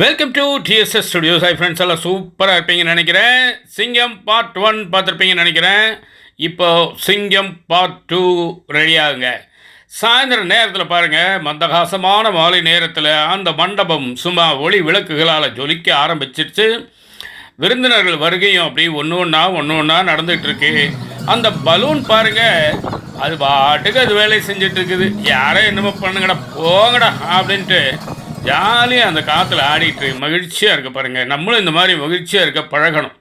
Welcome to DSS studios hi friends எல்லாம் சூப்பராக இருப்பீங்கன்னு நினைக்கிறேன். சிங்கம் பார்ட் ஒன் பார்த்துருப்பீங்கன்னு நினைக்கிறேன். இப்போ சிங்கம் பார்ட் டூ ரெடியாகுங்க சாயந்தர நேரத்தில் பாருங்கள் மந்தகாசமான மாலை நேரத்தில் அந்த மண்டபம் சும்மா ஒளி விளக்குகளால் ஜொலிக்க ஆரம்பிச்சிருச்சு. விருந்தினர்கள் வருகையும் அப்படி ஒன்று ஒன்றா ஒன்று ஒன்றா நடந்துகிட்ருக்கு அந்த பலூன் பாருங்க. அது பாட்டுக்கு அது வேலையை செஞ்சிட்ருக்குது இருக்குது. யாரோ என்னமோ பண்ணுங்கடா போங்கடா அப்படின்ட்டு ஜாலியாக அந்த காற்றுல ஆடிட்டு மகிழ்ச்சியாக இருக்க பாருங்க. நம்மளும் இந்த மாதிரி மகிழ்ச்சியாக இருக்க பழகணும்.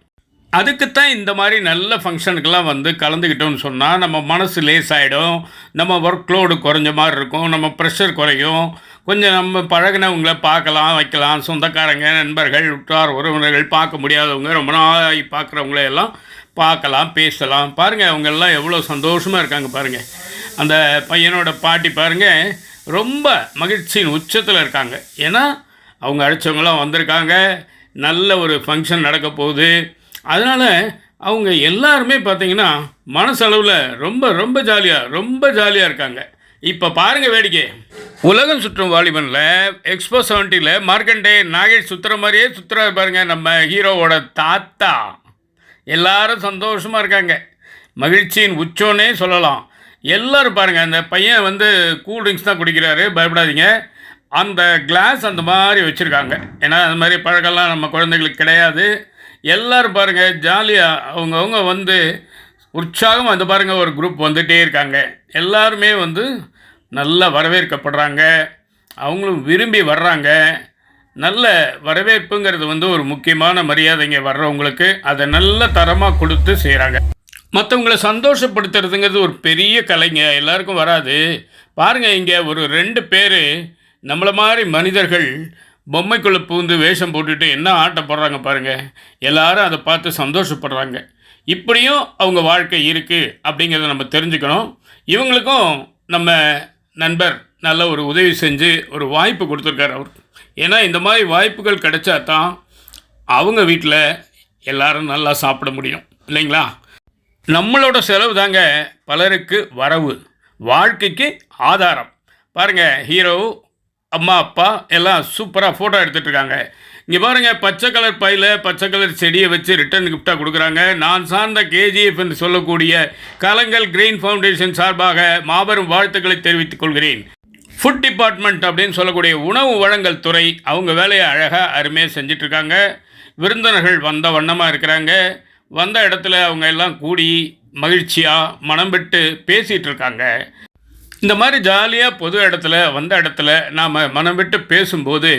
அதுக்குத்தான் இந்த மாதிரி நல்ல ஃபங்க்ஷனுக்கெல்லாம் வந்து கலந்துக்கிட்டோம்னு சொன்னால் நம்ம மனசு ஆகிடும் நம்ம ஒர்க் லோடு குறைஞ்ச மாதிரி இருக்கும். நம்ம ப்ரெஷர் குறையும். கொஞ்சம் நம்ம பழகினவங்களை பார்க்கலாம் வைக்கலாம். சொந்தக்காரங்க நண்பர்கள் உற்றார் உறவினர்கள் பார்க்க முடியாதவங்க ரொம்ப நாளாகி பார்க்குறவங்கள எல்லாம் பார்க்கலாம் பேசலாம். பாருங்கள் அவங்கெல்லாம் எவ்வளோ சந்தோஷமாக இருக்காங்க பாருங்கள் அந்த பையனோட பாட்டி பாருங்கள் ரொம்ப மகிழ்ச்சியின் உச்சத்தில் இருக்காங்க. ஏன்னா அவங்க அழைச்சவங்களாம் வந்திருக்காங்க. நல்ல ஒரு ஃபங்க்ஷன் நடக்க போகுது. அதனால் அவங்க எல்லாருமே பார்த்தீங்கன்னா மனசளவில் ரொம்ப ரொம்ப ஜாலியாக ரொம்ப ஜாலியாக இருக்காங்க. இப்போ பாருங்கள் வேடிக்கை. உலகம் சுற்றும் வாலிபனில் எக்ஸ்போ செவன்ட்டியில் மார்க்கண்டே நாகேஷ் சுற்றுற மாதிரியே சுற்றுறாரு பாருங்க நம்ம ஹீரோவோட தாத்தா. எல்லாரும் சந்தோஷமாக இருக்காங்க. மகிழ்ச்சியின் உச்சோன்னே சொல்லலாம். எல்லோரும் பாருங்கள் அந்த பையன் வந்து கூல் ட்ரிங்க்ஸ் தான் குடிக்கிறாரு பயப்படாதீங்க. அந்த கிளாஸ் அந்த மாதிரி வச்சுருக்காங்க. ஏன்னா அந்த மாதிரி பழக்கம்லாம் நம்ம குழந்தைகளுக்கு கிடையாது. எல்லோரும் பாருங்கள் ஜாலியாக அவங்கவுங்க வந்து உற்சாகம் அந்த பாருங்கள் ஒரு குரூப் வந்துகிட்டே இருக்காங்க. எல்லாருமே வந்து நல்லா வரவேற்கப்படுறாங்க. அவங்களும் விரும்பி வர்றாங்க. நல்ல வரவேற்புங்கிறது வந்து ஒரு முக்கியமான மரியாதைங்க வர்றவங்களுக்கு அதை நல்ல தரமாக கொடுத்து செய்கிறாங்க மற்றவங்களை சந்தோஷப்படுத்துறதுங்கிறது ஒரு பெரிய கலைங்க. எல்லாருக்கும் வராது. பாருங்கள் இங்கே ஒரு ரெண்டு பேர் நம்மளை மாதிரி மனிதர்கள் பொம்மைக்குள்ளே பூந்து வேஷம் போட்டுட்டு என்ன ஆட்டம் போடுறாங்க பாருங்கள் எல்லாரும் அதை பார்த்து சந்தோஷப்படுறாங்க. இப்படியும் அவங்க வாழ்க்கை இருக்குது அப்படிங்கிறத நம்ம தெரிஞ்சுக்கணும். இவங்களுக்கும் நம்ம நண்பர் நல்ல ஒரு உதவி செஞ்சு ஒரு வாய்ப்பு கொடுத்துருக்காரு அவர். ஏன்னா இந்த மாதிரி வாய்ப்புகள் கிடைச்சா தான் அவங்க வீட்டில் எல்லாரும் நல்லா சாப்பிட முடியும். இல்லைங்களா? நம்மளோட செலவு தாங்க பலருக்கு வரவு வாழ்க்கைக்கு ஆதாரம். பாருங்கள் ஹீரோ அம்மா அப்பா எல்லாம் சூப்பராக ஃபோட்டோ எடுத்துகிட்டு இருக்காங்க. இங்கே பாருங்கள் பச்சை கலர் பையில் பச்சை கலர் செடியை வச்சு ரிட்டர்ன் கிஃப்டாக கொடுக்குறாங்க. நான் சார்ந்த கேஜிஎஃப் என்று சொல்லக்கூடிய கலங்கல் கிரீன் ஃபவுண்டேஷன் சார்பாக மாபெரும் வாழ்த்துக்களை தெரிவித்துக் கொள்கிறேன். ஃபுட் டிபார்ட்மெண்ட் அப்படின்னு சொல்லக்கூடிய உணவு வழங்கல் துறை அவங்க வேலையை அழகாக அருமையாக செஞ்சிட்ருக்காங்க விருந்தினர்கள் வந்த வண்ணமாக இருக்கிறாங்க. வந்த இடத்துல அவங்க எல்லாம் கூடி மகிழ்ச்சியாக மனம் விட்டு பேசிகிட்டு இருக்காங்க. இந்த மாதிரி ஜாலியாக பொது இடத்துல வந்த இடத்துல நாம் மனம் விட்டு பேசும்போது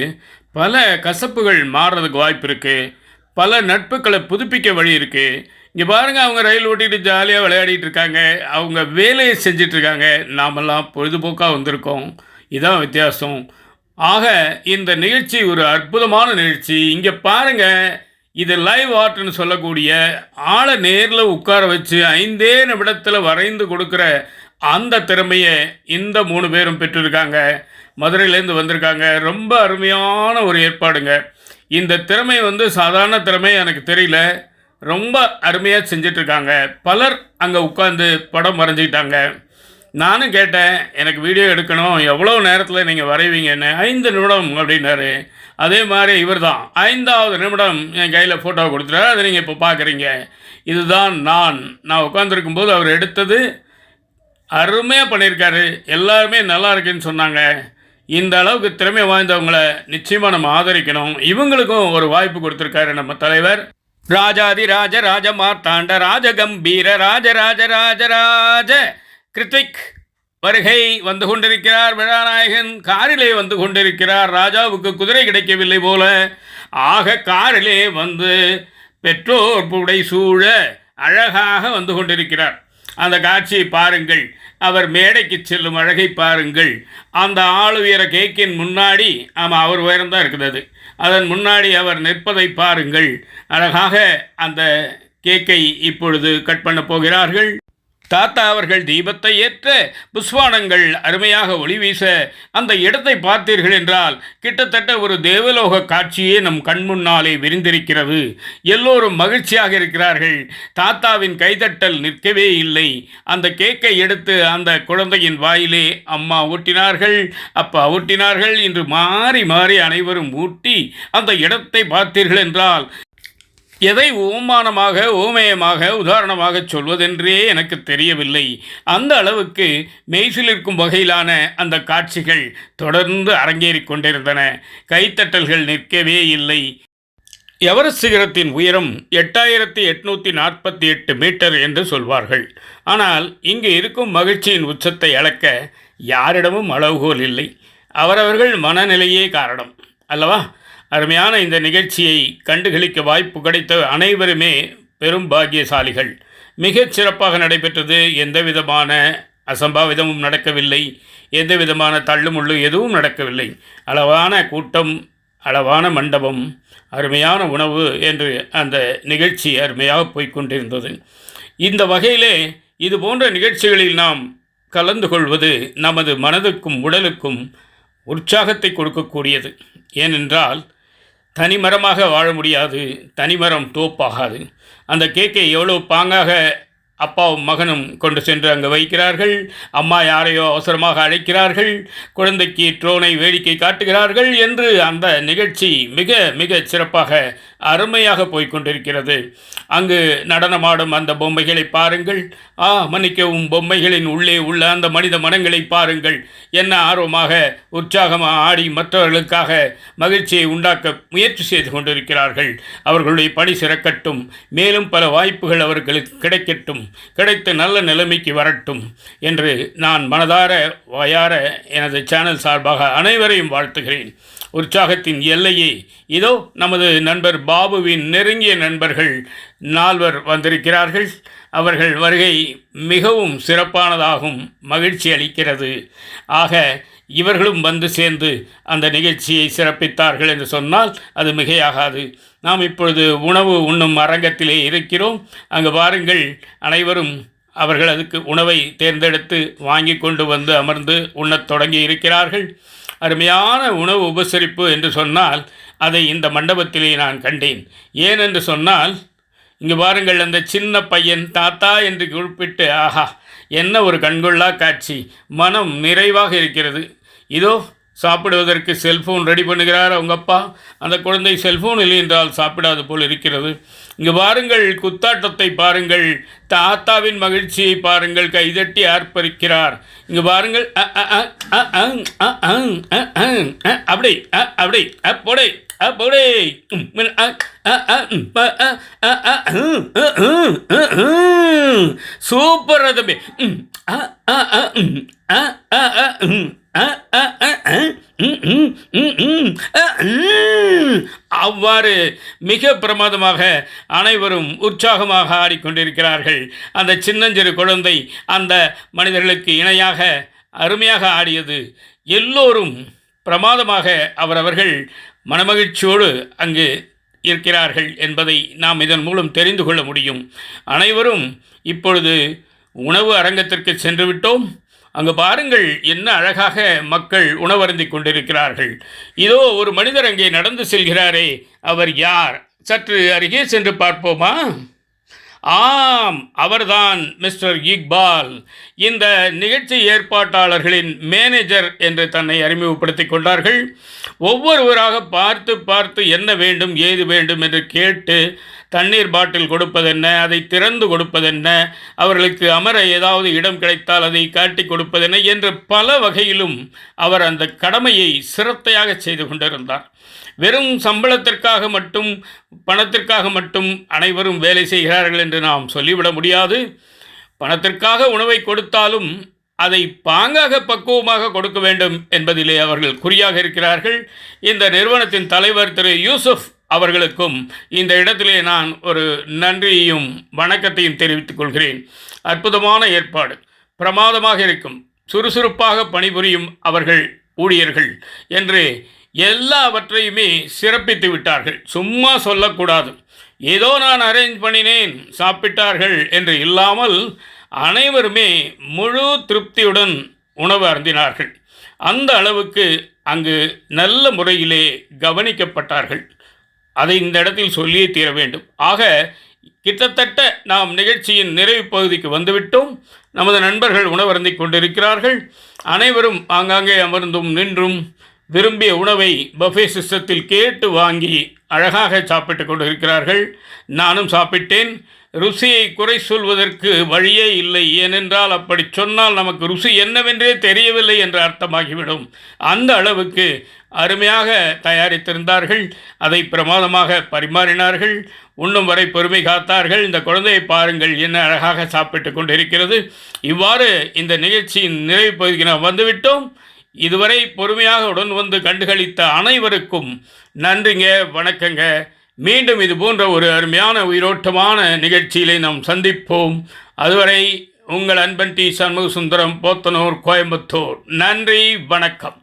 பல கசப்புகள் மாறுறதுக்கு வாய்ப்பு இருக்குது பல நட்புகளை புதுப்பிக்க வழி இருக்குது இங்கே பாருங்கள் அவங்க ரயில் ஓட்டிகிட்டு ஜாலியாக விளையாடிட்டு இருக்காங்க. அவங்க வேலையை செஞ்சிட்ருக்காங்க நாமெல்லாம் பொழுதுபோக்காக வந்திருக்கோம். இதான் வித்தியாசம். ஆக இந்த நிகழ்ச்சி ஒரு அற்புதமான நிகழ்ச்சி. இங்கே பாருங்கள் இது லைவ் ஆர்ட்னு சொல்லக்கூடிய ஆளை நேரில் உட்கார வச்சு ஐந்தே நிமிடத்தில் வரைந்து கொடுக்குற அந்த திறமையை இந்த மூணு பேரும் பெற்றிருக்காங்க. மதுரையிலேருந்து வந்திருக்காங்க. ரொம்ப அருமையான ஒரு ஏற்பாடுங்க. இந்த திறமை வந்து சாதாரண திறமை எனக்கு தெரியல. ரொம்ப அருமையாக செஞ்சிட்ருக்காங்க. பலர் அங்கே உட்காந்து படம் வரைஞ்சிக்கிட்டாங்க நானும் கேட்டேன் எனக்கு வீடியோ எடுக்கணும். எவ்வளோ நேரத்தில் நீங்கள் வரைவீங்கன்னு? ஐந்து நிமிடம் அப்படின்னாரு. அதே மாதிரி இவர் தான் ஐந்தாவது நிமிடம் என் கையில் ஃபோட்டோ கொடுத்துட்டார். அதை நீங்கள் இப்போ பார்க்குறீங்க இதுதான் நான். நான் உட்காந்துருக்கும் போது அவர் எடுத்தது அருமையாக பண்ணியிருக்காரு. எல்லாருமே நல்லா இருக்குன்னு சொன்னாங்க. இந்த அளவுக்கு திறமை வாய்ந்தவங்களை நிச்சயமாக நம்ம ஆதரிக்கணும். இவங்களுக்கும் ஒரு வாய்ப்பு கொடுத்துருக்காரு நம்ம தலைவர். ராஜாதி ராஜ ராஜ மார்த்தாண்ட ராஜ கம்பீர ராஜ ராஜ ராஜ ராஜ கிருத்திக். வருகை வந்து கொண்டிருக்கிறார் விழாநாயகன். காரிலே வந்து கொண்டிருக்கிறார். ராஜாவுக்கு குதிரை கிடைக்கவில்லை போல. ஆக காரிலே வந்து பெற்றோர் புடை சூழ அழகாக வந்து கொண்டிருக்கிறார். அந்த காட்சியை பாருங்கள். அவர் மேடைக்கு செல்லும் அழகை பாருங்கள். அந்த ஆள் உயர கேக்கின் முன்னாடி ஆமாம் அவர் உயரம்தான் இருக்கிறது. அதன் முன்னாடி அவர் நிற்பதை பாருங்கள். அழகாக அந்த கேக்கை இப்பொழுது கட் பண்ண போகிறார்கள். தாத்தா அவர்கள் தீபத்தை ஏற்ற புஷ்வானங்கள் அருமையாக ஒளி வீச அந்த இடத்தை பார்த்தீர்கள் என்றால் கிட்டத்தட்ட ஒரு தேவலோக காட்சியே நம் கண் முன்னாலே விரிந்திருக்கிறது. எல்லோரும் மகிழ்ச்சியாக இருக்கிறார்கள். தாத்தாவின் கைதட்டல் நிற்கவே இல்லை. அந்த கேக்கை எடுத்து அந்த குழந்தையின் வாயிலே அம்மா ஊட்டினார்கள். அப்பா ஊட்டினார்கள். என்று மாறி மாறி அனைவரும் ஊட்டி அந்த இடத்தை பார்த்தீர்கள் என்றால் எதை ஓமானமாக ஓமயமாக உதாரணமாக சொல்வதென்றே எனக்கு தெரியவில்லை. அந்த அளவுக்கு மெய்சிலிருக்கும் வகையிலான அந்த காட்சிகள் தொடர்ந்து அரங்கேறிக் கொண்டிருந்தன. கைத்தட்டல்கள் நிற்கவே இல்லை. எவரஸ்ட் சிகரத்தின் உயரம் எட்டாயிரத்தி எட்நூற்றி நாற்பத்தி எட்டு மீட்டர் என்று சொல்வார்கள். ஆனால் இங்கு இருக்கும் மகிழ்ச்சியின் உச்சத்தை அளக்க யாரிடமும் அளவுகோல் இல்லை. அவரவர்கள் மனநிலையே காரணம். அல்லவா? அருமையான இந்த நிகழ்ச்சியை கண்டுகளிக்க வாய்ப்பு கிடைத்த அனைவருமே பெரும் பாக்கியசாலிகள். மிகச் சிறப்பாக நடைபெற்றது எந்த விதமான அசம்பாவிதமும் நடக்கவில்லை. எந்த விதமான தள்ளுமுள்ளு எதுவும் நடக்கவில்லை. அளவான கூட்டம் அளவான மண்டபம் அருமையான உணவு என்று அந்த நிகழ்ச்சி அருமையாக போய்க்கொண்டிருந்தது இந்த வகையிலே இது போன்ற நிகழ்ச்சிகளில் நாம் கலந்து கொள்வது நமது மனதுக்கும் உடலுக்கும் உற்சாகத்தை கொடுக்கக்கூடியது. ஏனென்றால் தனிமரமாக வாழ முடியாது. தனிமரம் தோப்பாகாது. அந்த கேக்கை எவ்வளோ பாங்காக அப்பாவும் மகனும் கொண்டு சென்று அங்கே வைக்கிறார்கள்? அம்மா யாரையோ அவசரமாக அழைக்கிறார்கள்? குழந்தைக்கு ட்ரோனை வேடிக்கை காட்டுகிறார்கள் என்று அந்த நிகழ்ச்சி மிக மிக சிறப்பாக அருமையாக போய்கொண்டிருக்கிறது அங்கு நடனமாடும் அந்த பொம்மைகளை பாருங்கள். ஆ மன்னிக்கவும் பொம்மைகளின் உள்ளே உள்ள அந்த மனித மனங்களை பாருங்கள். என்ன ஆர்வமாக உற்சாகமாக ஆடி மற்றவர்களுக்காக மகிழ்ச்சியை உண்டாக்க முயற்சி செய்து கொண்டிருக்கிறார்கள். அவர்களுடைய பணி சிறக்கட்டும். மேலும் பல வாய்ப்புகள் அவர்களுக்கு கிடைக்கட்டும். கிடைத்து நல்ல நிலைமைக்கு வரட்டும் என்று நான் மனதார வாயார எனது சேனல் சார்பாக அனைவரையும் வாழ்த்துகிறேன். உற்சாகத்தின் எல்லையை. இதோ நமது நண்பர் பாபுவின் நெருங்கிய நண்பர்கள் நால்வர் வந்திருக்கிறார்கள். அவர்கள் வருகை மிகவும் சிறப்பானதாகும் மகிழ்ச்சி அளிக்கிறது. ஆக இவர்களும் வந்து சேர்ந்து அந்த நிகழ்ச்சியை சிறப்பித்தார்கள் என்று சொன்னால் அது மிகையாகாது. நாம் இப்பொழுது உணவு உண்ணும் அரங்கத்திலே இருக்கிறோம். அங்கு வாருங்கள். அனைவரும் அவர்கள் அதுக்கு உணவை தேர்ந்தெடுத்து வாங்கி கொண்டு வந்து அமர்ந்து உண்ணத் தொடங்கி இருக்கிறார்கள். அருமையான உணவு உபசரிப்பு என்று சொன்னால் அதை இந்த மண்டபத்திலே நான் கண்டேன் ஏனென்று சொன்னால் இங்கே பாருங்கள் அந்த சின்ன பையன் தாத்தா என்று குறிப்பிட்டு ஆஹா என்ன ஒரு கண்கொள்ளா காட்சி மனம் நிறைவாக இருக்கிறது இதோ சாப்பிடுவதற்கு செல்ஃபோன் ரெடி பண்ணுகிறார் அவங்க அப்பா அந்த குழந்தை செல்ஃபோன் இல்லை என்றால் சாப்பிடாது போல் இருக்கிறது இங்கே பாருங்கள் குத்தாட்டத்தை பாருங்கள் தாத்தாவின் மகிழ்ச்சியை பாருங்கள் கைதட்டி ஆர்ப்பரிக்கிறார் இங்கே பாருங்கள் அப்படி அப்படி அப்போடே அப்படி சூப்பர் தம்பி அவ்வாறு மிக பிரமாதமாக அனைவரும் உற்சாகமாக ஆடிக்கொண்டிருக்கிறார்கள் அந்த சின்னஞ்சிறு குழந்தை அந்த மனிதர்களுக்கு இணையாக அருமையாக ஆடியது எல்லோரும் பிரமாதமாக அவரவர்கள் மனமகிழ்ச்சியோடு அங்கு இருக்கிறார்கள் என்பதை நாம் இதன் மூலம் தெரிந்து கொள்ள முடியும். அனைவரும் இப்பொழுது உணவு அரங்கத்திற்கு சென்று விட்டோம் அங்கு பாருங்கள் என்ன அழகாக மக்கள் உணவருந்திக் கொண்டிருக்கிறார்கள். இதோ ஒரு மனிதர் அங்கே நடந்து செல்கிறாரே. அவர் யார்? சற்று அருகே சென்று பார்ப்போமா? ஆம் அவர்தான் மிஸ்டர் இக்பால். இந்த நிகழ்ச்சி ஏற்பாட்டாளர்களின் மேனேஜர் என்று தன்னை அறிமுகப்படுத்திக் கொண்டார்கள். ஒவ்வொருவராக பார்த்து பார்த்து என்ன வேண்டும் ஏது வேண்டும் என்று கேட்டு தண்ணீர் பாட்டில் கொடுப்பதென்ன? அதை திறந்து கொடுப்பதென்ன? அவர்களுக்கு அமர ஏதாவது இடம் கிடைத்தால் அதை காட்டி கொடுப்பதென்ன? என்று பல வகையிலும் அவர் அந்த கடமையை சிரத்தையாக செய்து கொண்டிருந்தார். வெறும் சம்பளத்திற்காக மட்டும் பணத்திற்காக மட்டும் அனைவரும் வேலை செய்கிறார்கள் என்று நாம் சொல்லிவிட முடியாது. பணத்திற்காக உணவை கொடுத்தாலும் அதை பாங்காக பக்குவமாக கொடுக்க வேண்டும் என்பதிலே அவர்கள் குறியாக இருக்கிறார்கள். இந்த நிறுவனத்தின் தலைவர் திரு யூசுப் அவர்களுக்கும் இந்த இடத்திலே நான் ஒரு நன்றியையும் வணக்கத்தையும் தெரிவித்துக் கொள்கிறேன். அற்புதமான ஏற்பாடு. பிரமாதமாக இருக்கும். சுறுசுறுப்பாக பணிபுரியும் அவர்கள் ஊழியர்கள் என்று எல்லாவற்றையுமே சிறப்பித்து விட்டார்கள். சும்மா சொல்லக்கூடாது. ஏதோ நான் அரேஞ்ச் பண்ணினேன் சாப்பிட்டார்கள் என்று இல்லாமல் அனைவருமே முழு திருப்தியுடன் உணவு அருந்தினார்கள். அந்த அளவுக்கு அங்கு நல்ல முறையிலே கவனிக்கப்பட்டார்கள். அதை இந்த இடத்தில் சொல்லியே தீர வேண்டும். ஆக கிட்டத்தட்ட நாம் நிகழ்ச்சியின் நிறைவு பகுதிக்கு வந்துவிட்டோம். நமது நண்பர்கள் உணவருந்திக் கொண்டிருக்கிறார்கள். அனைவரும் ஆங்காங்கே அமர்ந்தும் நின்றும் விரும்பிய உணவை பஃபே சிஸ்டத்தில் கேட்டு வாங்கி அழகாக சாப்பிட்டு கொண்டிருக்கிறார்கள். நானும் சாப்பிட்டேன். ருசியை குறை சொல்வதற்கு வழியே இல்லை. ஏனென்றால் அப்படி சொன்னால் நமக்கு ருசி என்னவென்றே தெரியவில்லை என்று அர்த்தமாகிவிடும். அந்த அளவுக்கு அருமையாக தயாரித்திருந்தார்கள். அதை பிரமாதமாக பரிமாறினார்கள். உண்ணும் வரை பொறுமை காத்தார்கள். இந்த குழந்தையை பாருங்கள் என்ன அழகாக சாப்பிட்டு கொண்டிருக்கிறது. இவ்வாறு இந்த நிகழ்ச்சியின் நிறைவு பகுதிக்கு நாம் வந்துவிட்டோம். இதுவரை பொறுமையாக உடன் வந்து கண்டுகளித்த அனைவருக்கும் நன்றிங்க வணக்கங்க. மீண்டும் இது போன்ற ஒரு அருமையான உயிரோட்டமான நிகழ்ச்சியிலே நாம் சந்திப்போம். அதுவரை உங்கள் அன்பன் டி சண்முக சுந்தரம் போத்தனூர் கோயம்புத்தூர். நன்றி வணக்கம்.